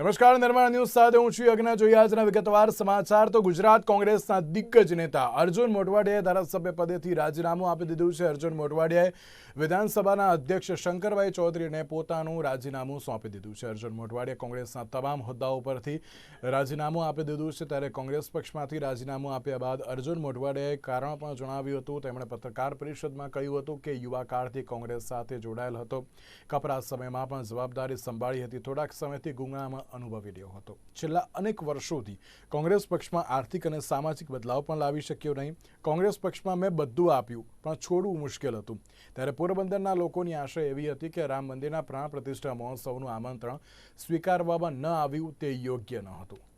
નમસ્કાર, નિર્માણ ન્યૂઝ સાથે હું છું યજ્ઞ. જોઈએ આજના વિગતવાર સમાચાર, તો ગુજરાત કોંગ્રેસના દિગ્ગજ નેતા અર્જુન મોટવાડિયાએ ધારાસભ્ય પદેથી રાજીનામું આપી દીધું છે. અર્જુન મોટવાડિયાએ વિધાનસભાના અધ્યક્ષ શંકરભાઈ ચૌધરીને પોતાનું રાજીનામું સોંપી દીધું છે. અર્જુન મોટવાડિયા કોંગ્રેસના તમામ હોદ્દાઓ પરથી રાજીનામું આપી દીધું છે. ત્યારે કોંગ્રેસ પક્ષમાંથી રાજીનામું આપ્યા બાદ અર્જુન મોટવાડિયાએ કારણ પણ જણાવ્યું હતું. તેમણે પત્રકાર પરિષદમાં કહ્યું હતું કે યુવા કાળથી કોંગ્રેસ સાથે જોડાયેલ હતો. કપરા સમયમાં પણ જવાબદારી સંભાળી હતી. થોડાક સમયથી ગુંગળામાં અનુભવી રહ્યો હતો. છેલ્લા અનેક વર્ષોથી કોંગ્રેસ પક્ષમાં આર્થિક અને સામાજિક બદલાવ પણ લાવી શક્યો નહીં. કોંગ્રેસ પક્ષમાં મેં બધું આપ્યું, પણ છોડવું મુશ્કેલ હતું. ત્યારે પોરબંદરના લોકોની આશા એવી હતી કે રામ મંદિરના પ્રાણ પ્રતિષ્ઠા મહોત્સવનું આમંત્રણ સ્વીકારવામાં ન આવ્યું તે યોગ્ય ન હતું.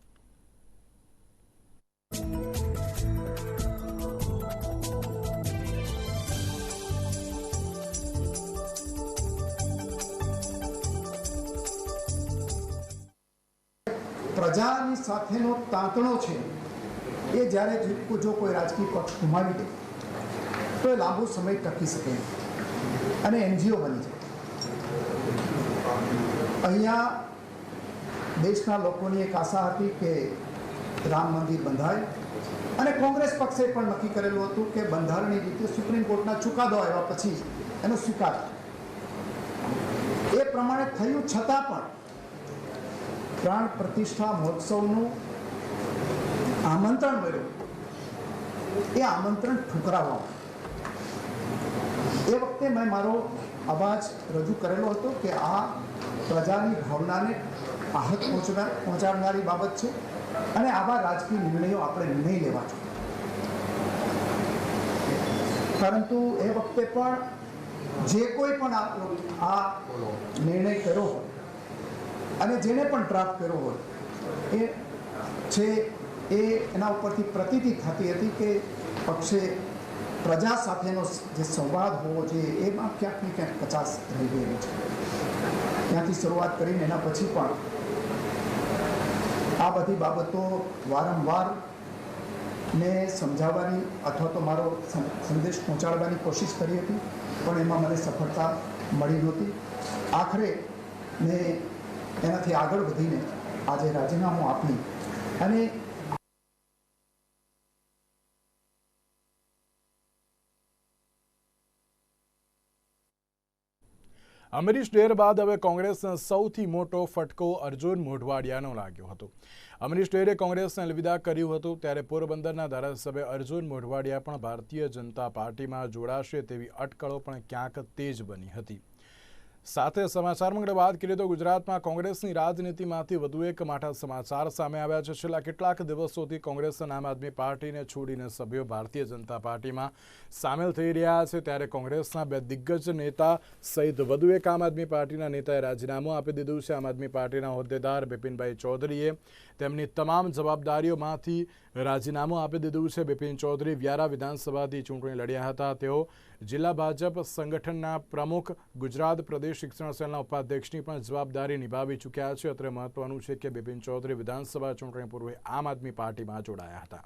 પ્રજાની સાથેનો તાંતણો છે, એ જ્યારે જો- કોઈ રાજકીય પક્ષ ગુમાવી દે, તો એ લાંબો સમય ટકી શકે અને એનજીઓ બની જાય. અહીંયા દેશના લોકોની એક આશા હતી કે રામ મંદિર બંધાય, અને કોંગ્રેસ પક્ષે પણ નક્કી કરેલું હતું કે બંધારણની રીતે સુપ્રીમ કોર્ટના ચુકાદો આવ્યા પછી એનો સ્વીકાર એ પ્રમાણે થયું છતાં પણ પ્રાણ પ્રતિષ્ઠા મહોત્સવનું આમંત્રણ મળ્યું. એ આમંત્રણ ઠુકરાવવામાં એ વખતે મેં મારો અવાજ રજૂ કરેલો હતો કે આ પ્રજાની ભાવનાને આહત પહોંચનાર પહોંચાડનારી બાબત છે અને આવા રાજકીય નિર્ણયો આપણે નહીં લેવા જોઈએ. પરંતુ એ વખતે પણ જે કોઈ પણ આ નિર્ણય કર્યો હોય અને જેને પણ ડ્રાફ્ટ કર્યો હોય, એ છે એ એના ઉપરથી પ્રતીતિ થતી હતી કે પક્ષે પ્રજા સાથેનો જે સંવાદ હોવો જોઈએ, એમાં ક્યાંક ને ક્યાંક કચાસ રહી ગયેલી છે. ત્યાંથી શરૂઆત કરીને એના પછી પણ આ બધી બાબતો વારંવાર મેં સમજાવવાની અથવા તો મારો સંદેશ પહોંચાડવાની કોશિશ કરી હતી, પણ એમાં મને સફળતા મળી નહોતી. આખરે મેં એનાથી આગળ વધીને આજે રાજીનામું આપી અને અમરીશ ડેર બાદ હવે કોંગ્રેસનો સૌથી મોટો ફટકો અર્જુન મોઢવાડિયાનો લાગ્યો હતો. અમરીશ ડેરે કોંગ્રેસને અલવિદા કર્યું હતું, ત્યારે પોરબંદરના ધારાસભ્ય અર્જુન મોઢવાડિયા પણ ભારતીય જનતા પાર્ટીમાં જોડાશે તેવી અટકળો પણ ક્યાંક તેજ બની હતી. સાથે સમાચાર મંગળ વાત કરીએ તો ગુજરાતમાં કોંગ્રેસની રાજનીતિમાંથી વધુ એક માઠા સમાચાર સામે આવ્યા છે. છેલ્લા કેટલાક દિવસોથી કોંગ્રેસના આમ આદમી પાર્ટીને છોડીને સભ્યો ભારતીય જનતા પાર્ટીમાં સામેલ થઈ રહ્યા છે. ત્યારે કોંગ્રેસના બે દિગ્ગજ નેતા સહિત વધુ એક આમ આદમી પાર્ટીના નેતાએ રાજીનામું આપી દીધું છે. આમ આદમી પાર્ટીના હોદ્દેદાર બિપિનભાઈ ચૌધરીએ તેમની તમામ જવાબદારીઓમાંથી રાજીનામું આપી દીધું છે. બિપિન ચૌધરી વ્યારા વિધાનસભાથી ચૂંટણી લડ્યા હતા. તેઓ જિલ્લા ભાજપ સંગઠનના પ્રમુખ, ગુજરાત પ્રદેશ શિક્ષણ સેલના ઉપાધ્યક્ષની પણ જવાબદારી નિભાવી ચૂક્યા છે. અત્રે મહત્વનું છે કે બિપિન ચૌધરી વિધાનસભા ચૂંટણી પૂર્વે આમ આદમી પાર્ટીમાં જોડાયા હતા.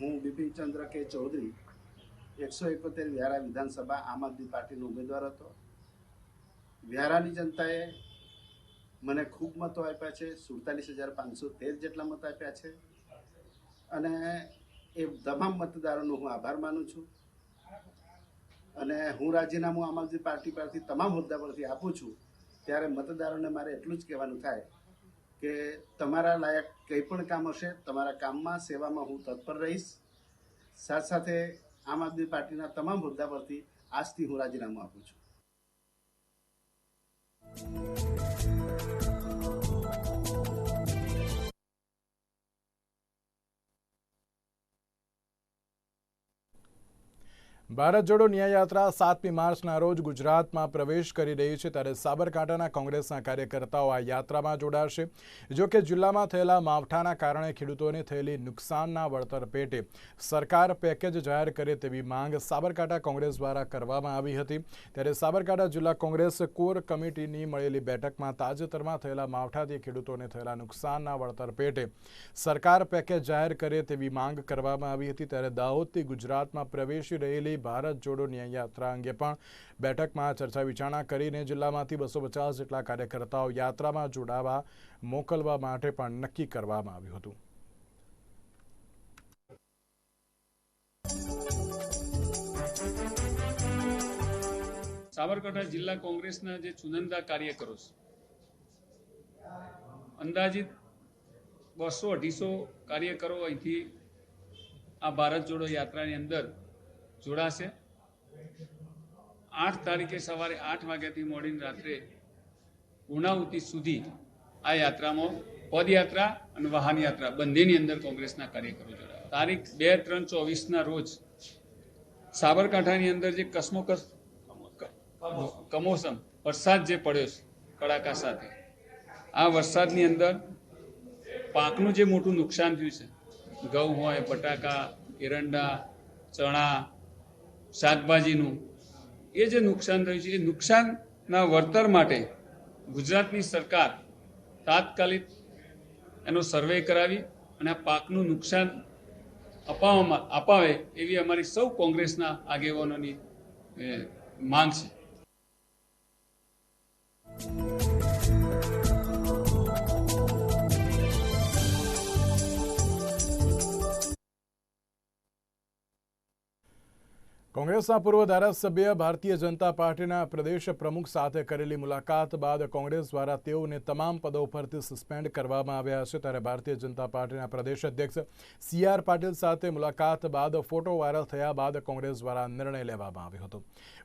હું બિપિન ચંદ્ર કે ચૌધરી એકસો એકોતેર વ્યારા વિધાનસભા આમ આદમી પાર્ટીનો ઉમેદવાર હતો. વ્યારાની જનતાએ મને ખૂબ મતો આપ્યા છે, સુડતાલીસ હજાર પાંચસો તેર જેટલા મત આપ્યા છે. અને એ તમામ મતદારોનો હું આભાર માનું છું. અને હું રાજીનામું આમ આદમી પાર્ટી પરથી તમામ હોદ્દા પરથી આપું છું, ત્યારે મતદારોને મારે એટલું જ કહેવાનું થાય કે તમારા લાયક કંઈ પણ કામ હશે, તમારા કામમાં, સેવામાં હું તત્પર રહીશ. સાથે સાથે આમ આદમી પાર્ટીના તમામ હોદ્દા પરથી આજથી હું રાજીનામું આપું છું. ભારત જોડો ન્યાયયાત્રા સાતમી માર્ચના રોજ ગુજરાતમાં પ્રવેશ કરી રહી છે ત્યારે સાબરકાંઠાના કોંગ્રેસના કાર્યકર્તાઓ આ યાત્રામાં જોડાશે. જો કે જિલ્લામાં થયેલા માવઠાના કારણે ખેડૂતોને થયેલી નુકસાનના વળતર પેટે સરકાર પેકેજ જાહેર કરે તેવી માંગ સાબરકાંઠા કોંગ્રેસ દ્વારા કરવામાં આવી હતી. ત્યારે સાબરકાંઠા જિલ્લા કોંગ્રેસ કોર કમિટીની મળેલી બેઠકમાં તાજેતરમાં થયેલા માવઠાથી ખેડૂતોને થયેલા નુકસાનના વળતર પેટે સરકાર પેકેજ જાહેર કરે તેવી માંગ કરવામાં આવી હતી. ત્યારે દાહોદથી ગુજરાતમાં પ્રવેશી રહેલી ભારત જોડો ન્યાય યાત્રા અંગે પણ બેઠકમાં ચર્ચા વિચારણા કરીને જિલ્લામાંથી બસો પચાસ જેટલા કાર્યકર્તાઓ યાત્રામાં જોડાવા મોકલવા માટે પણ નક્કી કરવામાં આવ્યું હતું. સાબરકાંઠા જિલ્લા કોંગ્રેસના જે ચુનંદા કાર્યકરો છે, અંદાજિત બસો અઢીસો કાર્યકરો અહીંથી આ ભારત જોડો યાત્રાની અંદર જોડાશે. આઠ તારીખે સવારે આઠ વાગ્યાથી મોડીને રાત્રે પૂર્ણાહુતિ સુધી આ યાત્રામાં પદયાત્રા અને વાહન યાત્રા બંનેની અંદર કોંગ્રેસના કાર્યકરો જોડાયા. તારીખ બે ત્રણ ચોવીસના રોજ સાબરકાંઠાની અંદર જે કસમોકસ કમોસમ વરસાદ જે પડ્યો છે કડાકા સાથે, આ વરસાદની અંદર પાકનું જે મોટું નુકસાન થયું છે, ઘઉં હોય, બટાકા, એરંડા, ચણા શાકભાજીનું, એ જે નુકસાન થયું છે, એ નુકસાનના વળતર માટે ગુજરાતની સરકાર તાત્કાલિક એનો સર્વે કરાવી અને આ પાકનું નુકસાન અપાવવામાં, અપાવે એવી અમારી સૌ કોંગ્રેસના આગેવાનોની માંગ છે. કોંગ્રેસના પૂર્વ ધારાસભ્ય ભારતીય જનતા પાર્ટીના પ્રદેશ પ્રમુખ સાથે કરેલી મુલાકાત બાદ કોંગ્રેસ દ્વારા તેઓને તમામ પદો પરથી સસ્પેન્ડ કરવામાં આવ્યા છે. ત્યારે ભારતીય જનતા પાર્ટીના પ્રદેશ અધ્યક્ષ સી આર પાટીલ સાથે મુલાકાત બાદ ફોટો વાયરલ થયા બાદ કોંગ્રેસ દ્વારા નિર્ણય લેવામાં આવ્યો હતો.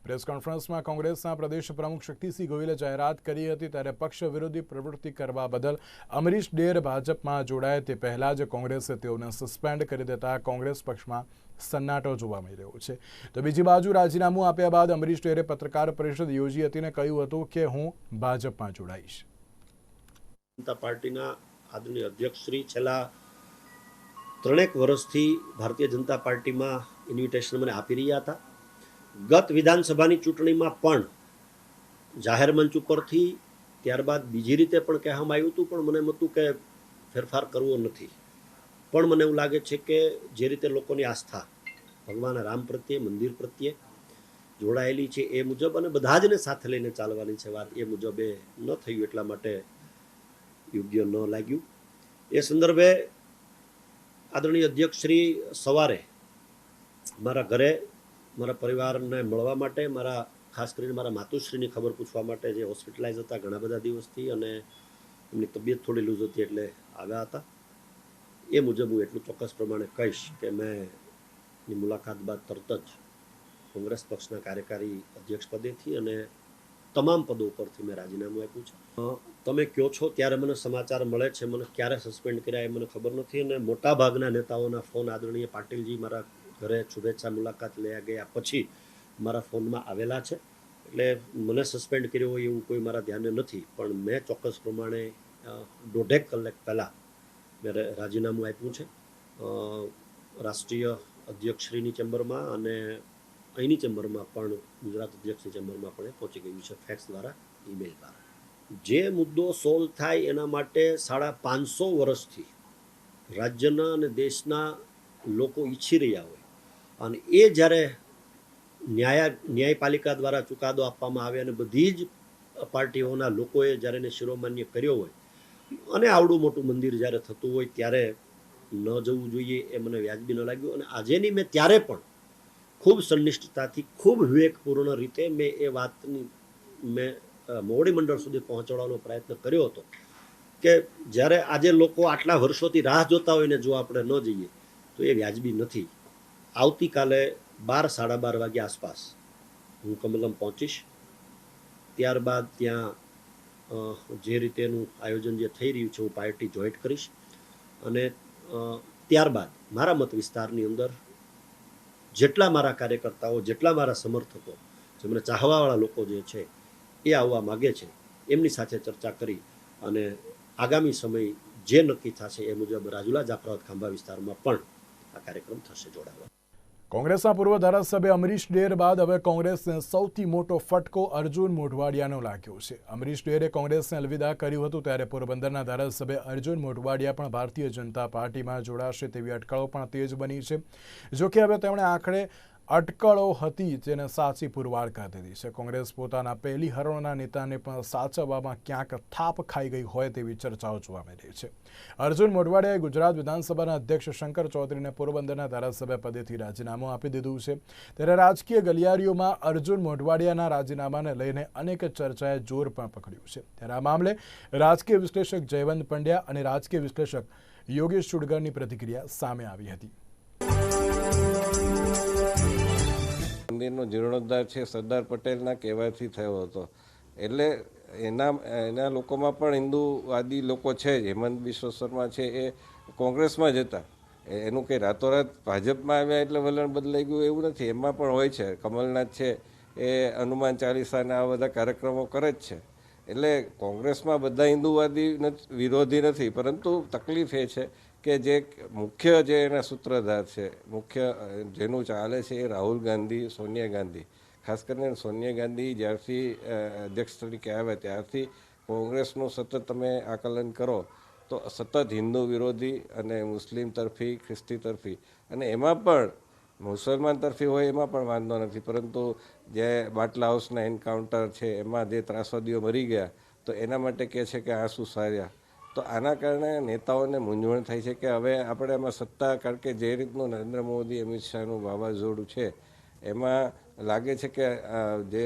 પ્રેસ કોન્ફરન્સમાં કોંગ્રેસના પ્રદેશ પ્રમુખ શક્તિસિંહ ગોહિલે જાહેરાત કરી હતી. ત્યારે પક્ષ વિરોધી પ્રવૃત્તિ કરવા બદલ અમરીશ ડેર ભાજપમાં જોડાય તે પહેલા જ કોંગ્રેસે તેઓને સસ્પેન્ડ કરી દેતા કોંગ્રેસ પક્ષમાં સન્નાટો જોવા મળી રહ્યો છે. તો બીજી બાજુ રાજીનામું આપ્યા બાદ અમરીશ ડેરે પત્રકાર પરિષદ યોજી હતી અને કહ્યું હતું કે હું ભાજપમાં જોડાઈશ. જનતા પાર્ટીના આદરણીય અધ્યક્ષ શ્રી છેલ્લા ત્રણેક વર્ષથી ભારતીય જનતા પાર્ટીમાં ઇન્વિટેશન મને આપી રહ્યા હતા. ગત વિધાનસભાની ચૂંટણીમાં પણ જાહેર મંચ ઉપરથી ત્યારબાદ બીજી રીતે પણ કહેવામાં આવ્યું હતું, પણ મને એમ હતું કે ફેરફાર કરવો નથી. પણ મને એવું લાગે છે કે જે રીતે લોકોની આસ્થા ભગવાન રામ પ્રત્યે, મંદિર પ્રત્યે જોડાયેલી છે એ મુજબ અને બધા જને સાથે લઈને ચાલવાની છે વાત, એ મુજબ એ ન થયું એટલા માટે યોગ્ય ન લાગ્યું. એ સંદર્ભે આદરણીય અધ્યક્ષ શ્રી સવારે મારા ઘરે, મારા પરિવારને મળવા માટે, મારા ખાસ કરીને મારા માતુશ્રીની ખબર પૂછવા માટે જે હોસ્પિટલાઇઝ હતા ઘણા બધા દિવસથી અને એમની તબિયત થોડી લૂઝ હતી એટલે આવ્યા હતા. એ મુજબ હું એટલું ચોક્કસ પ્રમાણે કહીશ કે મેં મુલાકાત બાદ તરત જ કોંગ્રેસ પક્ષના કાર્યકારી અધ્યક્ષ પદેથી અને તમામ પદો ઉપરથી મેં રાજીનામું આપ્યું છે. તમે કહો છો? ત્યારે મને સમાચાર મળે છે, મને ક્યારે સસ્પેન્ડ કર્યા એ મને ખબર નથી અને મોટા ભાગના નેતાઓના ફોન આદરણીય પાટીલજી મારા ઘરે શુભેચ્છા મુલાકાત લઈ ગયા પછી મારા ફોનમાં આવેલા છે. એટલે મને સસ્પેન્ડ કર્યો હોય એવું કોઈ મારા ધ્યાને નથી, પણ મેં ચોક્કસ પ્રમાણે દોઢેક કલાક પહેલાં મેં રાજીનામું આપ્યું છે. રાષ્ટ્રીય અધ્યક્ષશ્રીની ચેમ્બરમાં અને અહીંની ચેમ્બરમાં પણ, ગુજરાત અધ્યક્ષની ચેમ્બરમાં પણ એ પહોંચી ગયું છે ફેક્સ દ્વારા, ઈમેલ દ્વારા. જે મુદ્દો સોલ્વ થાય એના માટે સાડા પાંચસો વર્ષથી રાજ્યના અને દેશના લોકો ઈચ્છી રહ્યા હોય. અને એ જ્યારે ન્યાય, ન્યાયપાલિકા દ્વારા ચુકાદો આપવામાં આવે અને બધી જ પાર્ટીઓના લોકોએ જ્યારે એને શિરોમાન્ય કર્યો હોય અને આવડું મોટું મંદિર જ્યારે થતું હોય ત્યારે ન જવું જોઈએ એ મને વ્યાજબી ન લાગ્યું. અને આજેની મેં ત્યારે પણ ખૂબ સંનિષ્ઠતાથી, ખૂબ વિવેકપૂર્ણ રીતે મેં એ વાતની મેં મોવડી મંડળ સુધી પહોંચાડવાનો પ્રયત્ન કર્યો હતો કે જ્યારે આજે લોકો આટલા વર્ષોથી રાહ જોતા હોય ને જો આપણે ન જઈએ, તો એ વ્યાજબી નથી. આવતીકાલે બાર, સાડા બાર વાગ્યા આસપાસ હું કમલમ પહોંચીશ. ત્યારબાદ ત્યાં જે રીતેનું આયોજન જે થઈ રહ્યું છે, હું પાર્ટી જોઈન્ટ કરીશ. અને ત્યારબાદ મારા મત વિસ્તારની અંદર જેટલા મારા કાર્યકર્તાઓ, જેટલા મારા સમર્થકો જેમને ચાહવાવાળા લોકો જે છે, એ આવવા માગે છે, એમની સાથે ચર્ચા કરી અને આગામી સમય જે નક્કી થશે એ મુજબ રાજુલા જાફરાબાદ ખાંભા વિસ્તારમાં પણ આ કાર્યક્રમ થશે, જોડાવા. કોંગ્રેસના પૂર્વ ધારાસભ્ય અમરીશ ડેર બાદ હવે કોંગ્રેસને સૌથી મોટો ફટકો અર્જુન મોઢવાડિયાનો લાગ્યો છે. અમરીશ ડેરે કોંગ્રેસને અલવિદા કર્યું હતું ત્યારે પોરબંદરના ધારાસભ્ય અર્જુન મોઢવાડિયા પણ ભારતીય જનતા પાર્ટીમાં જોડાશે તેવી અટકળો પણ તેજ બની છે. જોકે હવે તેમણે આખરે અટકળો હતી જેને સાચી પુરવાર કરી દીધી છે. કોંગ્રેસ પોતાના પહેલી હરોળના નેતાને પણ સાચવવામાં ક્યાંક થાપ ખાઈ ગઈ હોય તેવી ચર્ચાઓ જોવા મળી રહી છે. અર્જુન મોઢવાડિયાએ ગુજરાત વિધાનસભાના અધ્યક્ષ શંકર ચૌધરીને પોરબંદરના ધારાસભ્ય પદેથી રાજીનામું આપી દીધું છે. ત્યારે રાજકીય ગલિયારીઓમાં અર્જુન મોઢવાડિયાના રાજીનામાને લઈને અનેક ચર્ચાએ જોર પણ પકડ્યું છે. ત્યારે આ મામલે રાજકીય વિશ્લેષક જયવંત પંડ્યા અને રાજકીય વિશ્લેષક યોગેશ ચુડગરની પ્રતિક્રિયા સામે આવી હતી. મંદિરનો જીર્ણોદ્ધાર છે, સરદાર પટેલના કહેવાથી થયો હતો. એટલે એના એના લોકોમાં પણ હિન્દુવાદી લોકો છે જ, હેમંત બિશ્વ શર્મા છે એ કોંગ્રેસમાં જ હતા. એનું કંઈ રાતોરાત ભાજપમાં આવ્યા એટલે વલણ બદલાઈ ગયું એવું નથી, એમાં પણ હોય છે. કમલનાથ છે એ હનુમાન ચાલીસાના આ બધા કાર્યક્રમો કરે જ છે. એટલે કોંગ્રેસમાં બધા હિન્દુવાદી વિરોધી નથી, પરંતુ તકલીફ એ છે કે જે મુખ્ય જે એના સૂત્રધાર છે, મુખ્ય જેનું ચાલે છે એ રાહુલ ગાંધી, સોનિયા ગાંધી. ખાસ કરીને સોનિયા ગાંધી જ્યારથી અધ્યક્ષ તરીકે આવે ત્યારથી કોંગ્રેસનું સતત તમે આકલન કરો, તો સતત હિન્દુ વિરોધી અને મુસ્લિમ તરફી, ખ્રિસ્તી તરફી. અને એમાં પણ મુસલમાન તરફી હોય એમાં પણ વાંધો નથી, પરંતુ જે બાટલા હાઉસના એન્કાઉન્ટર છે, એમાં જે ત્રાસવાદીઓ મરી ગયા, તો એના માટે કહે છે કે આંસુ સાર્યા. તો આના કારણે નેતાઓને મૂંઝવણ થાય છે કે હવે આપણે એમાં સત્તા, કારણ કે જે રીતનું નરેન્દ્ર મોદી, અમિત શાહનું વાવાઝોડું છે, એમાં લાગે છે કે જે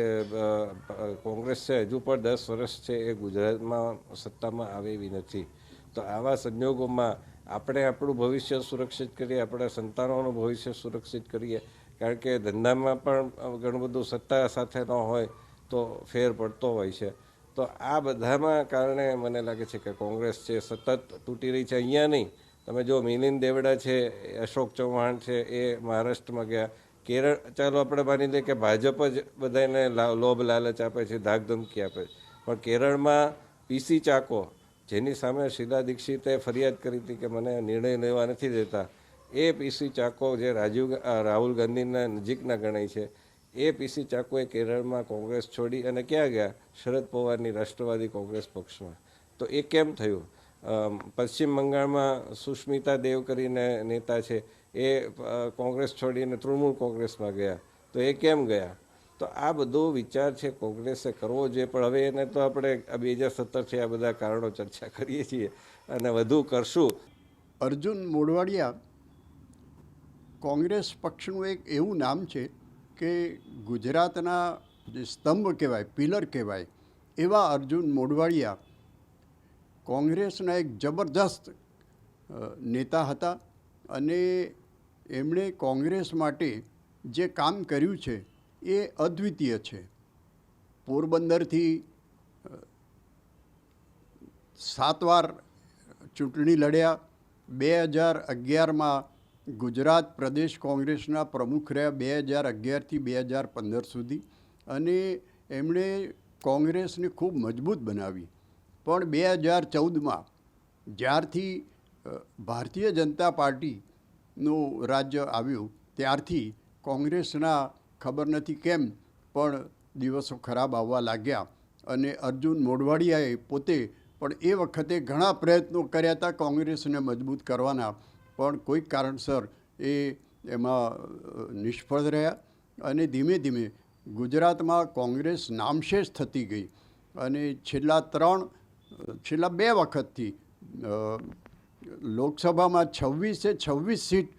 કોંગ્રેસ છે, હજુ પણ દસ વર્ષ છે એ ગુજરાતમાં સત્તામાં આવે એવી નથી. તો આવા સંજોગોમાં આપણે આપણું ભવિષ્ય સુરક્ષિત કરીએ, આપણા સંતાનોનું ભવિષ્ય સુરક્ષિત કરીએ. કારણ કે ધંધામાં પણ ઘણું બધું સત્તા સાથે ન હોય તો ફેર પડતો હોય છે. તો આ બધામાં કારણે મને લાગે છે કે કોંગ્રેસ છે, સતત તૂટી રહી છે. અહીંયા નહીં. તમે જો મિલિંદ દેવડા છે, અશોક ચૌહાણ છે, એ મહારાષ્ટ્રમાં ગયા. કેરળ, ચાલો આપણે માની લઈએ કે ભાજપ જ બધાને લોભ લાલચ આપે છે, ધાકધમકી આપે છે. પણ કેરળમાં પીસી ચાકો જેની સામે શીલા દીક્ષિતે ફરિયાદ કરી હતી કે મને નિર્ણય લેવા નથી દેતા, એ પીસી ચાકો જે રાજીવ રાહુલ ગાંધીના નજીકના ગણાય છે, એ પીસી ચાકોએ કેરળમાં કોંગ્રેસ છોડી અને ક્યાં ગયા? શરદ પવારની રાષ્ટ્રવાદી કોંગ્રેસ પક્ષમાં. તો એ કેમ થયું? પશ્ચિમ બંગાળમાં સુષ્મિતા દેવ કરીને નેતા છે, એ કોંગ્રેસ છોડીને તૃણમૂલ કોંગ્રેસમાં ગયા. તો એ કેમ ગયા? તો આ બધો વિચાર છે કોંગ્રેસે કરવો જોઈએ, પણ હવે એને તો આપણે બે હજાર સત્તર છે, આ બધા કારણો ચર્ચા કરીએ છીએ અને વધુ કરશું. અર્જુન મોડવાડિયા કોંગ્રેસ પક્ષનું એક એવું નામ છે કે ગુજરાતના જે સ્તંભ કહેવાય, પિલર કહેવાય, એવા અર્જુન મોડવાડિયા કોંગ્રેસના એક જબરદસ્ત નેતા હતા અને એમણે કોંગ્રેસ માટે જે કામ કર્યું છે એ અદ્વિતીય છે. પોરબંદરથી સાત વાર ચૂંટણી લડ્યા. બે હજાર અગિયારમાં ગુજરાત પ્રદેશ કોંગ્રેસના પ્રમુખ રહ્યા બે હજાર અગિયારથી બે હજાર પંદર સુધી. અને એમણે કોંગ્રેસને ખૂબ મજબૂત બનાવી. પણ બે હજાર ચૌદમાં જ્યારથી ભારતીય જનતા પાર્ટીનું રાજ્ય આવ્યું, ત્યારથી કોંગ્રેસના ખબર નથી કેમ, પણ દિવસો ખરાબ આવવા લાગ્યા અને અર્જુન મોઢવાડિયાએ પોતે પણ એ વખતે ઘણા પ્રયત્નો કર્યા હતા કોંગ્રેસને મજબૂત કરવાના, પણ કોઈક કારણસર એ એમાં નિષ્ફળ રહ્યા અને ધીમે ધીમે ગુજરાતમાં કોંગ્રેસ નામશેષ થતી ગઈ અને છેલ્લા ત્રણ, છેલ્લા બે વખતથી લોકસભામાં છવ્વીસે છવ્વીસ સીટ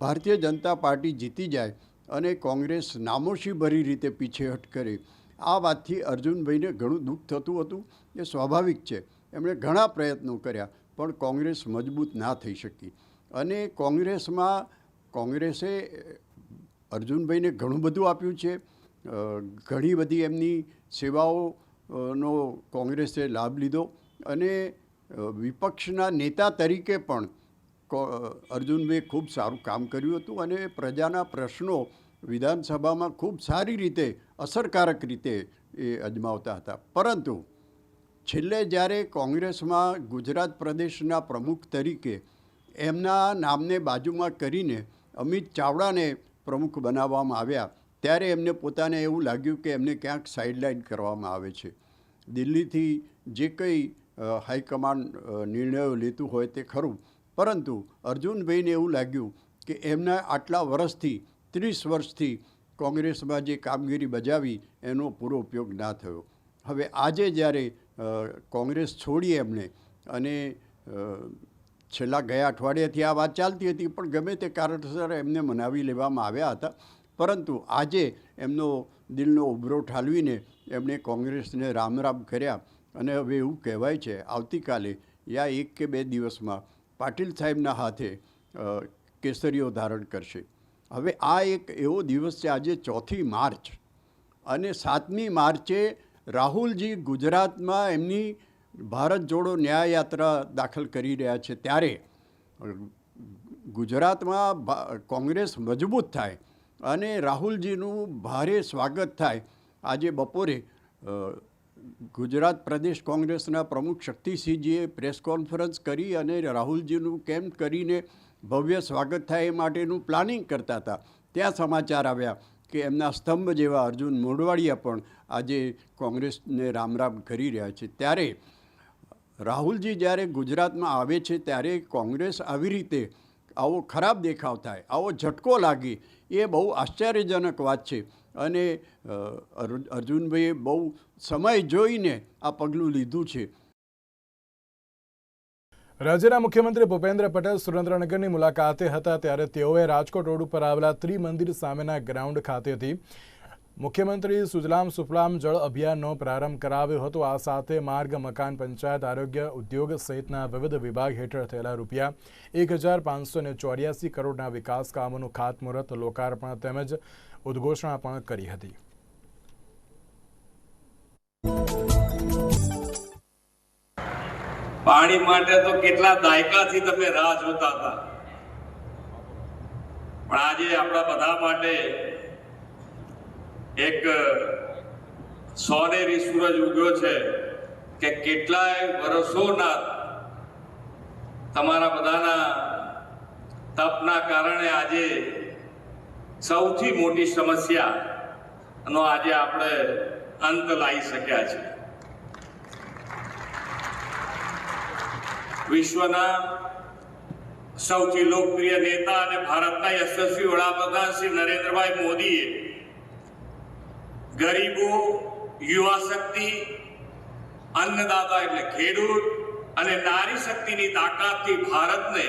ભારતીય જનતા પાર્ટી જીતી જાય અને કોંગ્રેસ નામોશી ભરી રીતે પીછેહટ કરે. આ વાતથી અર્જુનભાઈને ઘણું દુઃખ થતું હતું, એ સ્વાભાવિક છે. એમણે ઘણા પ્રયત્નો કર્યા, પણ કોંગ્રેસ મજબૂત ના થઈ શકી. અને કોંગ્રેસમાં, કોંગ્રેસે અર્જુનભાઈને ઘણું બધું આપ્યું છે. ઘણી બધી એમની સેવાઓ નો કોંગ્રેસે લાભ લીધો. અને વિપક્ષના નેતા તરીકે પણ અર્જુનભાઈએ ખૂબ સારું કામ કર્યું હતું અને પ્રજાના પ્રશ્નો વિધાનસભામાં ખૂબ સારી રીતે, અસરકારક રીતે એ અજમાવતા હતા. પરંતુ છેલ્લે જ્યારે કોંગ્રેસમાં ગુજરાત પ્રદેશના પ્રમુખ તરીકે એમના નામને બાજુમાં કરીને અમિત ચાવડાને પ્રમુખ બનાવવામાં આવ્યા, ત્યારે એમને પોતાને એવું લાગ્યું કે એમને ક્યાંક સાઇડલાઇન કરવામાં આવે છે. દિલ્હીથી જે કંઈ હાઈકમાન્ડ નિર્ણયો લેતું હોય તે ખરું. પરંતુ અર્જુનભાઈને એવું લાગ્યું કે એમના આટલા વર્ષથી, ત્રીસ વર્ષથી કોંગ્રેસમાં જે કામગીરી બજાવી, એનો પૂરો ઉપયોગ ના થયો. હવે આજે જ્યારે કોંગ્રેસ છોડી એમણે અને છેલ્લા ગયા અઠવાડિયાથી આ વાત ચાલતી હતી, પણ ગમે તે કારણસર એમને મનાવી લેવામાં આવ્યા હતા. પરંતુ આજે એમનો દિલનો ઉભરો ઠાલવીને એમણે કોંગ્રેસને રામ રામ કર્યા. અને હવે એવું કહેવાય છે, આવતીકાલે યા એક કે બે દિવસમાં પાટીલ સાહેબના હાથે કેસરીઓ ધારણ કરશે. હવે આ એક એવો દિવસ છે, આજે ચોથી માર્ચ અને સાતમી માર્ચે રાહુલજી ગુજરાતમાં એમની ભારત જોડો ન્યાય યાત્રા દાખલ કરી રહ્યા છે. ત્યારે ગુજરાતમાં કોંગ્રેસ મજબૂત થાય અને રાહુલજીનું ભારે સ્વાગત થાય. આજે બપોરે ગુજરાત પ્રદેશ કોંગ્રેસના પ્રમુખ શક્તિસિંહજીએ પ્રેસ કોન્ફરન્સ કરી અને રાહુલજીનું કેમ્પ કરીને ભવ્ય સ્વાગત થાય એ માટેનું પ્લાનિંગ કરતા હતા. ત્યાં સમાચાર આવ્યા કે એમના સ્તંભ જેવા અર્જુન મોઢવાડિયા પણ આજે કોંગ્રેસને રામ રામ કરી રહ્યા છે. ત્યારે રાહુલજી જ્યારે ગુજરાતમાં આવે છે ત્યારે કોંગ્રેસ આવી રીતે આવો ખરાબ દેખાવ થાય, આવો ઝટકો લાગે એ બહુ આશ્ચર્યજનક વાત છે. અને અર્જુનભાઈએ બહુ સમય જોઈને આ પગલું લીધું છે. રાજ્યના મુખ્યમંત્રી ભૂપેન્દ્ર પટેલ સુરેન્દ્રનગરની મુલાકાતે હતા ત્યારે તેઓએ રાજકોટ રોડ ઉપર આવેલા ત્રિમંદિર સામેના ગ્રાઉન્ડ ખાતેથી મુખ્યમંત્રી સુજલામ સુફલામ જળ અભિયાનનો પ્રારંભ કરાવ્યો હતો. આ સાથે માર્ગ, મકાન, પંચાયત, આરોગ્ય, ઉદ્યોગ સહિતના વિવિધ વિભાગ હેઠળ થયેલા રૂપિયા એક હજાર પાંચસો ને ચોર્યાસી કરોડના વિકાસ કામોનું ખાતમુહૂર્ત, લોકાર્પણ તેમજ ઉદ્ઘોષણા પણ કરી હતી. પાણી માટે તો કેટલા દાયકાથી તમે રાહ જોતા હતા. પણ આજે આપણા બધા માટે એક સોનેરી સૂરજ ઉગ્યો છે કે કેટલાય વર્ષોના તમારા બધાના તપના કારણે આજે સૌથી મોટી સમસ્યા નો આજે આપણે અંત લાવી શક્યા છે. વિશ્વના સૌથી લોકપ્રિય નેતા અને ભારતના યશસ્વી વડાપ્રધાન શ્રી નરેન્દ્રભાઈ મોદીએ ગરીબો યુવા શક્તિ અન્નદાતા એટલે ખેડૂત અને નારી શક્તિની તાકાતથી ભારતને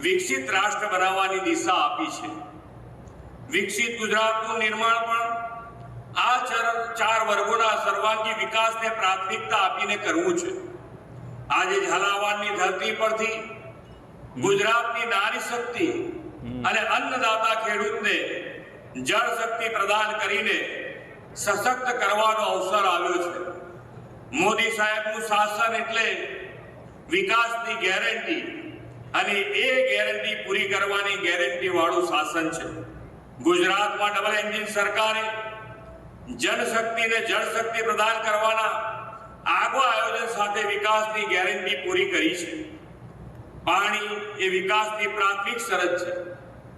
વિકસિત રાષ્ટ્ર બનાવવાની દિશા આપી છે. વિકસિત ગુજરાતનું નિર્માણ પણ આ ચાર- વર્ગોના સર્વાંગી વિકાસને પ્રાથમિકતા આપીને કરવું છે. આજે ઝાલાવાડની ધરતી પરથી ગુજરાતની નારી શક્તિ અને અન્નદાતા ખેડૂતને જળ શક્તિ પ્રદાન કરીને સશક્ત કરવાનો અવસર આવ્યો છે. મોદી સાહેબનું શાસન એટલે વિકાસની ગેરંટી અને એ ગેરંટી પૂરી કરવાની ગેરંટી વાળું શાસન છે. ગુજરાતમાં ડબલ એન્જિન સરકારે જનશક્તિને જળશક્તિ પ્રદાન કરવાના આગવા આયોજન સાથે વિકાસની ગેરંટી પૂરી કરી છે. પાણી એ વિકાસની પ્રાથમિક શરત છે.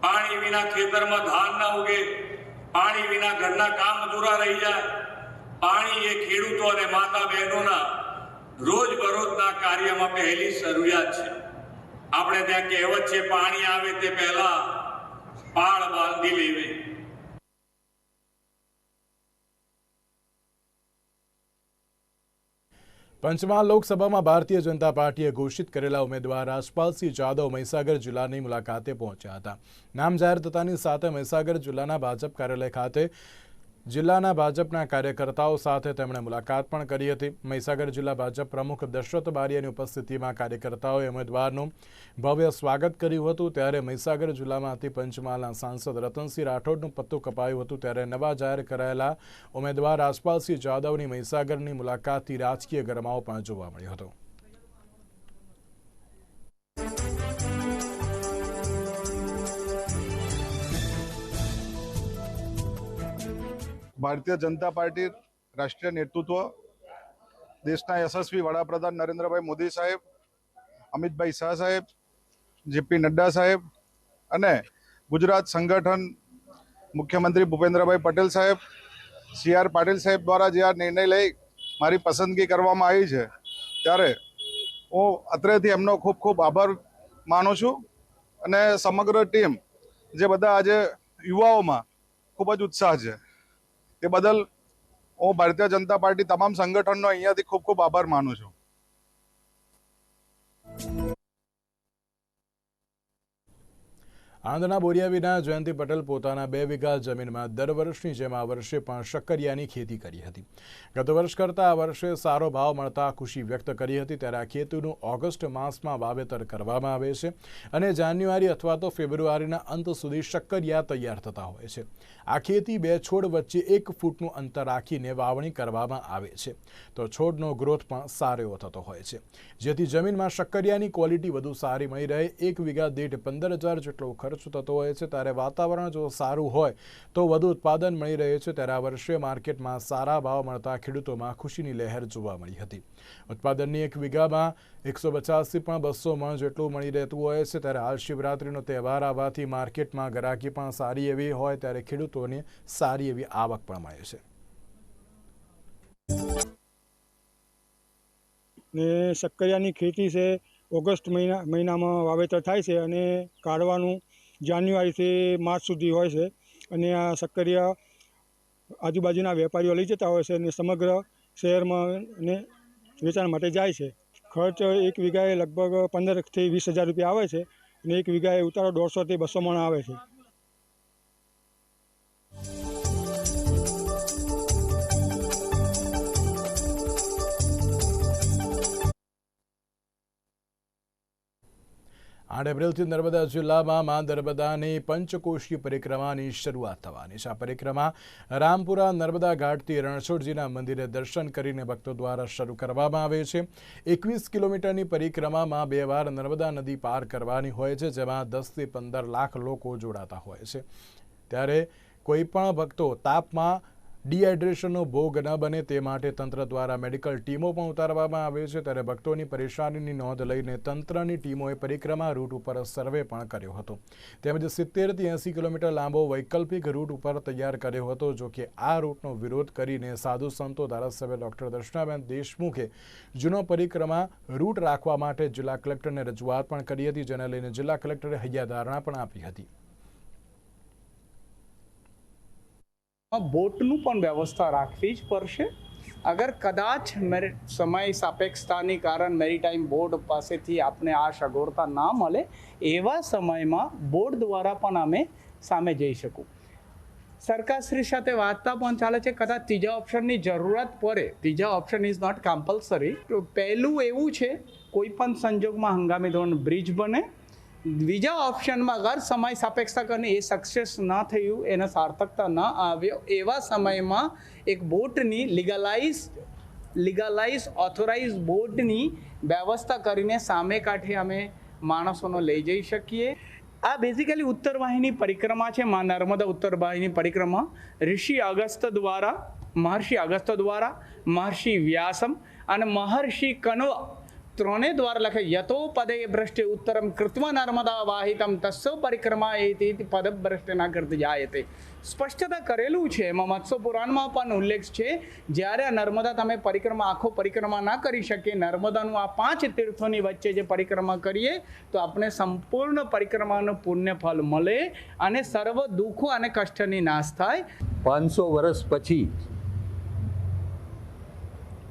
પાણી વિના ખેતરમાં ધાન ના ઉગે, પાણી વિના ઘરના કામ અધૂરા રહી જાય. પાણી એ ખેડૂતો અને માતા બહેનોના રોજબરોજના કાર્યમાં પહેલી જરૂરિયાત છે. આપણે ત્યાં કહેવત છે, પાણી આવે તે પહેલા પાળ બાંધી લેવે. પંચમહાલ લોકસભામાં ભારતીય જનતા પાર્ટીએ ઘોષિત કરેલા ઉમેદવાર રાજપાલસિંહ જાદવ મહીસાગર જિલ્લાની મુલાકાતે પહોંચ્યા હતા. નામ જાહેર થતાની સાથે મહીસાગર જિલ્લાના ભાજપ કાર્યાલય ખાતે જિલ્લાના ભાજપના કાર્યકર્તાઓ સાથે તેમણે મુલાકાત પણ કરી હતી. મહીસાગર જિલ્લા ભાજપ પ્રમુખ દશરથ બારિયાની ઉપસ્થિતિમાં કાર્યકર્તાઓએ ઉમેદવારનું ભવ્ય સ્વાગત કર્યું હતું. ત્યારે મહીસાગર જિલ્લામાંથી પંચમહાલના સાંસદ રતનસિંહ રાઠોડનું પત્તું કપાયું હતું. ત્યારે નવા જાહેર કરાયેલા ઉમેદવાર રાજપાલસિંહ જાદવની મહીસાગરની મુલાકાતથી રાજકીય ગરમાવો પણ જોવા મળ્યો હતો. ભારતીય જનતા પાર્ટી રાષ્ટ્રીય નેતૃત્વ દેશના યશસ્વી વડાપ્રધાન નરેન્દ્રભાઈ મોદી સાહેબ, અમિતભાઈ શાહ સાહેબ, જેપી નડ્ડા સાહેબ અને ગુજરાત સંગઠન મુખ્યમંત્રી ભૂપેન્દ્રભાઈ પટેલ સાહેબ, સી આર પાટીલ સાહેબ દ્વારા જે આ નિર્ણય લઈ મારી પસંદગી કરવામાં આવી છે, ત્યારે હું અત્રેથી એમનો ખૂબ ખૂબ આભાર માનું છું અને સમગ્ર ટીમ જે બધા આજે યુવાઓમાં ખૂબ જ ઉત્સાહ છે. તે બદલ હું ભારતીય જનતા પાર્ટી તમામ સંગઠનનો અહીંયાથી ખૂબ ખૂબ આભાર માનું છું. આણંદના બોરિયાવીના જયંતિ પટેલ પોતાના બે વીઘા જમીનમાં દર વર્ષની જેમ આ વર્ષે પણ શક્કરિયાની ખેતી કરી હતી. ગત વર્ષ કરતાં આ વર્ષે સારો ભાવ મળતા ખુશી વ્યક્ત કરી હતી. ત્યારે આ ખેતીનું ઓગસ્ટ માસમાં વાવેતર કરવામાં આવે છે અને જાન્યુઆરી અથવા તો ફેબ્રુઆરીના અંત સુધી શક્કરિયા તૈયાર થતા હોય છે. આ ખેતી બે છોડ વચ્ચે એક ફૂટનું અંતર રાખીને વાવણી કરવામાં આવે છે. તો છોડનો ગ્રોથ પણ સારો એવો થતો હોય છે. જેથી જમીનમાં શક્કરિયાની ક્વોલિટી વધુ સારી મળી રહે. એક વીઘા દીઠ પંદર હજાર જેટલો ખર્ચ થતો હોય છે. ત્યારે વાતાવરણ જો સારું હોય તો વધુ ઉત્પાદન મળી રહે છે. ત્યારે આ વર્ષે માર્કેટમાં સારા ભાવ મળતા ખેડૂતોમાં ખુશીની લહેર જોવા મળી હતી. ઉત્પાદનની એક વીઘામાં એકસો પચાસથી પણ બસો મણ જેટલું મળી રહેતું હોય છે. ત્યારે હાલ શિવરાત્રિનો તહેવાર આવવાથી માર્કેટમાં ગરાકી પણ સારી એવી હોય. ત્યારે ખેડૂતોને સારી એવી આવક પણ મળે છે. ને શક્કરિયાની ખેતી છે, ઓગસ્ટ મહિના, મહિનામાં વાવેતર થાય છે અને કાઢવાનું જાન્યુઆરીથી માર્ચ સુધી હોય છે. અને આ શક્કરિયા આજુબાજુના વેપારીઓ લઈ જતા હોય છે અને સમગ્ર શહેરમાં ને વેચાણ માટે જાય છે. ખર્ચ એક વીઘાએ લગભગ પંદરથી વીસ હજાર રૂપિયા આવે છે અને એક વીઘાએ ઉતારો દોઢસોથી બસો મણ આવે છે. આઠ એપ્રિલથી નર્મદા જિલ્લામાં મા નર્મદાની પંચકોશી પરિક્રમાની શરૂઆત થવાની છે. આ પરિક્રમા રામપુરા નર્મદા ઘાટથી રણછોડજીના મંદિરે દર્શન કરીને ભક્તો દ્વારા શરૂ કરવામાં આવે છે. એકવીસ કિલોમીટરની પરિક્રમામાં બે વાર નર્મદા નદી પાર કરવાની હોય છે, જેમાં દસથી પંદર લાખ લોકો જોડાતા હોય છે. ત્યારે કોઈ પણ ભક્તો તાપમાં ડિહાઇડ્રેશનનો ભોગ ન બને તે માટે તંત્ર દ્વારા મેડિકલ ટીમો પણ ઉતારવામાં આવે છે. ત્યારે ભક્તોની પરેશાનીની નોંધ લઈને તંત્રની ટીમોએ પરિક્રમા રૂટ ઉપર સર્વે પણ કર્યો હતો. તેમજ સિત્તેરથી એંસી કિલોમીટર લાંબો વૈકલ્પિક રૂટ ઉપર તૈયાર કર્યો હતો, જો કે આ રૂટનો વિરોધ કરીને સાધુ સંતો, ધારાસભ્ય ડોક્ટર દર્શનાબેન દેશમુખે જૂનો પરિક્રમા રૂટ રાખવા માટે જિલ્લા કલેક્ટરને રજૂઆત પણ કરી હતી, જેને લઈને જિલ્લા કલેક્ટરે હૈયાધારણા પણ આપી હતી. બોટનું પણ વ્યવસ્થા રાખવી જ પડશે. અગર કદાચ મેરે, સમય સાપેક્ષતાની કારણ મેરીટાઈમ બોર્ડ પાસેથી આપને આ સગવડતા ના મળે, એવા સમયમાં બોર્ડ દ્વારા પણ અમે સામે જઈ શકું. સરકારશ્રી સાથે વાર્તા પણ ચાલે છે. કદાચ ત્રીજા ઓપ્શનની જરૂરત પડે. ત્રીજા ઓપ્શન ઇઝ નોટ કમ્પલસરી પહેલું એવું છે, કોઈ પણ સંજોગમાં હંગામી ધોરણ બ્રિજ બને બીજા ઓપ્શનમાં અગર સમય સાપેક્ષતા કરીને એ સક્સેસ ન થયું, એને સાર્થકતા ન આવ્યો, એવા સમયમાં એક બોટની લીગલાઇઝ લીગલાઇઝ ઓથોરાઇઝ બોટની વ્યવસ્થા કરીને સામે કાંઠે અમે માણસોનો લઈ જઈ શકીએ. આ બેઝિકલી ઉત્તર વાહિની પરિક્રમા છે, મા નર્મદા ઉત્તર વાહિની પરિક્રમા. ઋષિ અગસ્ત દ્વારા, મહર્ષિ અગસ્ત દ્વારા, મહર્ષિ વ્યાસમ અને મહર્ષિ કન્વ ત્રણેય દ્વારા લખે યતો પદે ભ્રષ્ટે ઉત્તરમ કૃત્વ નર્મદા વાહિતમ તસ્સો પરિક્રમા એતિ પદ ભ્રષ્ટ ના કરતી જાયતે સ્પષ્ટતા કરેલું છે એમાં મત્સ્ય પુરાણમાં પણ ઉલ્લેખ છે જ્યારે આ નર્મદા તમે પરિક્રમા આખો પરિક્રમા ના કરી શકીએ નર્મદાનું આ પાંચ તીર્થોની વચ્ચે જે પરિક્રમા કરીએ તો આપણે સંપૂર્ણ પરિક્રમાનું પુણ્ય ફળ મળે અને સર્વ દુઃખો અને કષ્ટની નાશ થાય પાંચસો વર્ષ પછી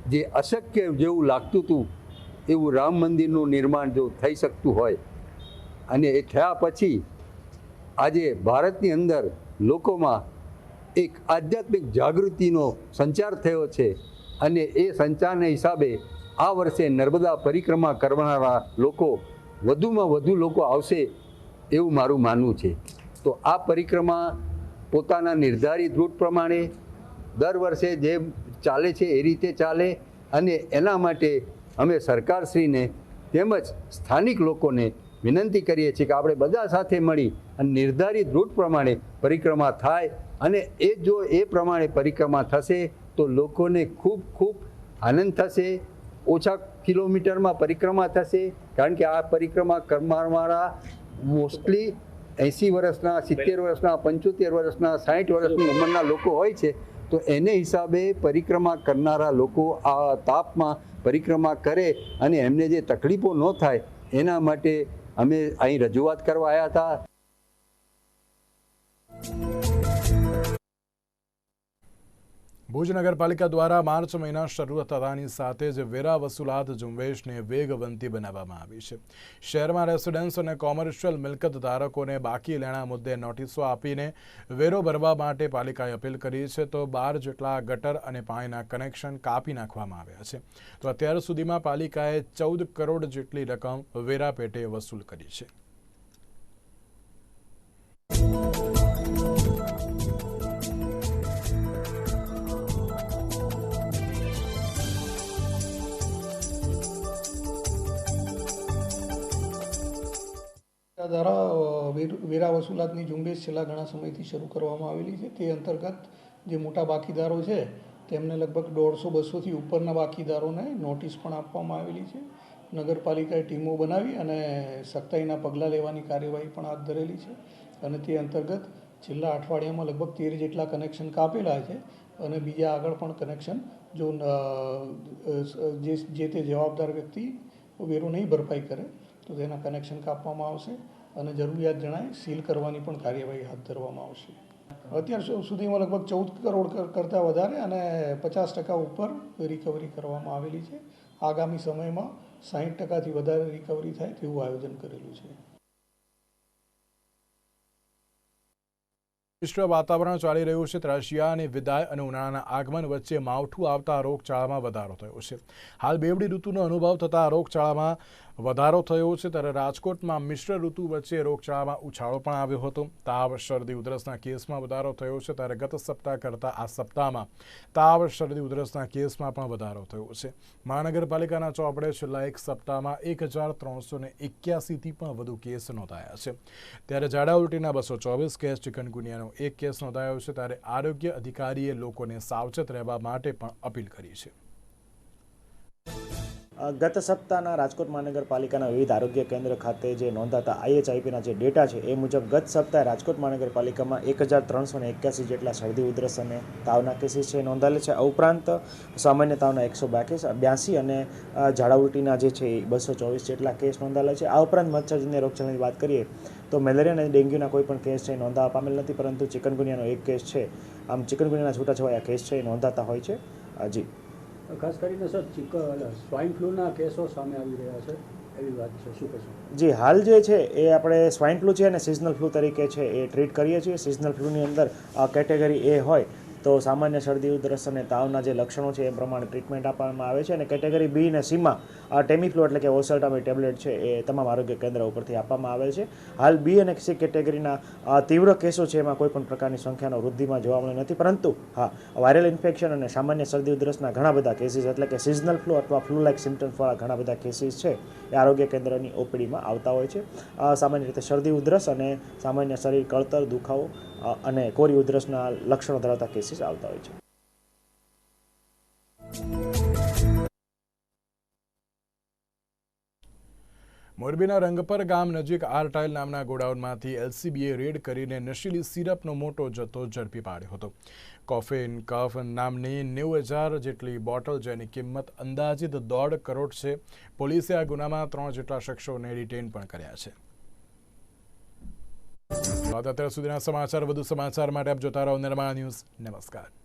જે અશક્ય જેવું લાગતું હતું એવું રામ મંદિરનું નિર્માણ જો થઈ શકતું હોય અને એ થયા પછી આજે ભારતની અંદર લોકોમાં એક આધ્યાત્મિક જાગૃતિનો સંચાર થયો છે અને એ સંચારને હિસાબે આ વર્ષે નર્મદા પરિક્રમા કરનારા લોકો વધુમાં વધુ લોકો આવશે એવું મારું માનવું છે. તો આ પરિક્રમા પોતાના નિર્ધારિત રૂટ પ્રમાણે દર વર્ષે જે ચાલે છે એ રીતે ચાલે અને એના માટે અમે સરકારશ્રીને તેમજ સ્થાનિક લોકોને વિનંતી કરીએ છીએ કે આપણે બધા સાથે મળી અને નિર્ધારિત રૂટ પ્રમાણે પરિક્રમા થાય અને એ જો એ પ્રમાણે પરિક્રમા થશે તો લોકોને ખૂબ ખૂબ આનંદ થશે, ઓછા કિલોમીટરમાં પરિક્રમા થશે, કારણ કે આ પરિક્રમા કરનારા મોસ્ટલી એંસી વર્ષના, સિત્તેર વર્ષના, પંચોતેર વર્ષના સાઠ વર્ષની ઉંમરના લોકો હોય છે. તો એને હિસાબે પરિક્રમા કરનારા લોકો આ તાપમાં પરિક્રમા કરે અને એમને જે તકલીફો ન થાય, એના માટે અમે અહીં રજૂઆત કરવા આવ્યા હતા. ભુજ નગરપાલિકા દ્વારા માર્ચ મહિના શરૂ થતાની સાથે જ વેરા વસૂલાત ઝુંબેશને વેગવંતી બનાવવામાં આવી છે. શહેરમાં રેસિડેન્સ અને કોમર્શિયલ મિલકત ધારકોને બાકી લેણા મુદ્દે નોટિસો આપીને વેરો ભરવા માટે પાલિકાએ અપીલ કરી છે. તો બાર જેટલા ગટર અને પાણીના કનેક્શન કાપી નાખવામાં આવ્યા છે. તો અત્યાર સુધીમાં પાલિકાએ ચૌદ કરોડ જેટલી રકમ વેરા પેટે વસૂલ કરી છે. દ્વારા વેર- વસૂલાતની ઝુંબેશ છેલ્લા ઘણા સમયથી શરૂ કરવામાં આવેલી છે. તે અંતર્ગત જે મોટા બાકીદારો છે, તેમને લગભગ દોઢસો બસોથી ઉપરના બાકીદારોને નોટિસ પણ આપવામાં આવેલી છે. નગરપાલિકાએ ટીમો બનાવી અને સખ્તાઈના પગલાં લેવાની કાર્યવાહી પણ હાથ ધરેલી છે. અને તે અંતર્ગત છેલ્લા અઠવાડિયામાં લગભગ તેર જેટલા કનેક્શન કાપેલા છે અને બીજા આગળ પણ કનેક્શન જે જે તે જવાબદાર વ્યક્તિ વેરો નહીં ભરપાઈ કરે, તો તેના કનેક્શન કાપવામાં આવશે. અને જરૂરિયાત જણાય, સીલ કરવાની પણ કાર્યવાહી હાથ ધરવામાં આવશે. અત્યાર સુધીમાં લગભગ ચૌદ કરોડ કરતાં વધારે અને પચાસ ટકા ઉપર રિકવરી કરવામાં આવેલી છે. આગામી સમયમાં સાહીઠ ટકાથી વધારે રિકવરી થાય તેવું આયોજન કરેલું છે. મિશ્ર વાતાવરણ ચાલી રહ્યું છે. અને વિદાય અને ઉનાળાના આગમન વચ્ચે માવઠું આવતા રોગચાળામાં વધારો થયો છે. હાલ બેવડી ઋતુનો અનુભવ થતા રોગચાળામાં વધારો થયો છે ત્યારે રાજકોટમાં મિશ્ર ઋતુ વચ્ચે રોગચાળામાં ઉછાળો પણ આવ્યો હતો. તાવ, શરદી, ઉધરસના કેસમાં વધારો થયો છે ત્યારે ગત સપ્તાહ કરતાં આ સપ્તાહમાં તાવ, શરદી, ઉધરસના કેસમાં પણ વધારો થયો છે. મહાનગરપાલિકાના ચોપડે છેલ્લા એક સપ્તાહમાં એક હજાર ત્રણસો ને એક્યાસીથી પણ વધુ કેસ નોંધાયા છે. ત્યારે ઝાડા ઉલટીના બસો ચોવીસ કેસ ચિકનગુનિયાનો એક કેસ નોંધાયો છે ત્યારે આરોગ્ય અધિકારીએ લોકોને સાવચેત રહેવા માટે પણ અપીલ કરી છે. ગત સપ્તાહના રાજકોટ મહાનગરપાલિકાના વિવિધ આરોગ્ય કેન્દ્ર ખાતે જે નોંધાતા આઈએચઆઈપીના જે ડેટા છે એ મુજબ ગત સપ્તાહે રાજકોટ મહાનગરપાલિકામાં એક હજાર ત્રણસો ને એક્યાસી જેટલા શરદી ઉધરસ અને તાવના કેસીસ છે નોંધાયેલા છે. આ ઉપરાંત સામાન્ય તાવના એકસો બ્યાસી અને અ, ઝાડા ઉલટીના જે છે એ બસો ચોવીસ જેટલા કેસ નોંધાયેલા છે. આ ઉપરાંત મચ્છરજન્ય રોગચાળાની વાત કરીએ તો મેલેરિયા અને ડેન્ગ્યુના કોઈ પણ કેસ છે નોંધાવા પામેલ નથી પરંતુ ચિકનગુનિયાનો એક કેસ છે. આમ ચિકનગુનિયાના છૂટાછવાયા કેસ છે એ નોંધાતા હોય છે. હજી ખાસ કરીને સર, ચિક સ્વાઇન ફ્લૂના કેસો સામે આવી રહ્યા છે, એવી વાત છે, શું કહેશો? જી, હાલ જે છે, એ આપણે સ્વાઇન ફ્લૂ છે અને સિઝનલ ફ્લૂ તરીકે છે, એ ટ્રીટ કરીએ છીએ. સિઝનલ ફ્લૂની અંદર કેટેગરી એ હોય. તો સામાન્ય શરદી, ઉધરસ અને તાવના જે લક્ષણો છે એ પ્રમાણે ટ્રીટમેન્ટ આપવામાં આવે છે અને કેટેગરી બી અને સીમાં ટેમીફ્લુ એટલે કે ઓસલ્ટામી ટેબ્લેટ છે એ તમામ આરોગ્ય કેન્દ્ર ઉપરથી આપવામાં આવે છે. હાલ બી અને સી કેટેગરીના તીવ્ર કેસો છે એમાં કોઈ પણ પ્રકારની સંખ્યાનો વૃદ્ધિમાં જોવા મળે નથી. પરંતુ હા વાયરલ ઇન્ફેક્શન અને સામાન્ય શરદી, ઉધરસના ઘણા બધા કેસીસ એટલે કે સિઝનલ ફ્લૂ અથવા ફ્લૂ લાઇક સિમ્ટમ્સવાળા ઘણા બધા કેસીસ છે એ આરોગ્ય કેન્દ્રની ઓપીડીમાં આવતા હોય છે. સામાન્ય રીતે શરદી, ઉધરસ અને સામાન્ય શરીર, કળતર, દુખાવો અને કોરી ઉધરસના લક્ષણો ધરાવતા કેસીસ આવતા હોય છે. મોરબીના રંગપર ગામ નજીક આરટાઇલ નામના ગોડાઉનમાંથી એલસીબીએ રેડ કરીને નશીલી સિરપનો મોટો જથ્થો ઝડપી પાડ્યો હતો. કોફેન કફ નામની નેવું હજાર જેટલી બોટલ જેની કિંમત અંદાજિત દોઢ કરોડ છે. પોલીસે આ ગુનામાં ત્રણ જેટલા શખ્સોને ડિટેન પણ કર્યા છે. અત્યાર સુધીના સમાચાર વધુ સમાચાર માટે આપ જોતા રહો નિર્માણ ન્યૂઝ. નમસ્કાર.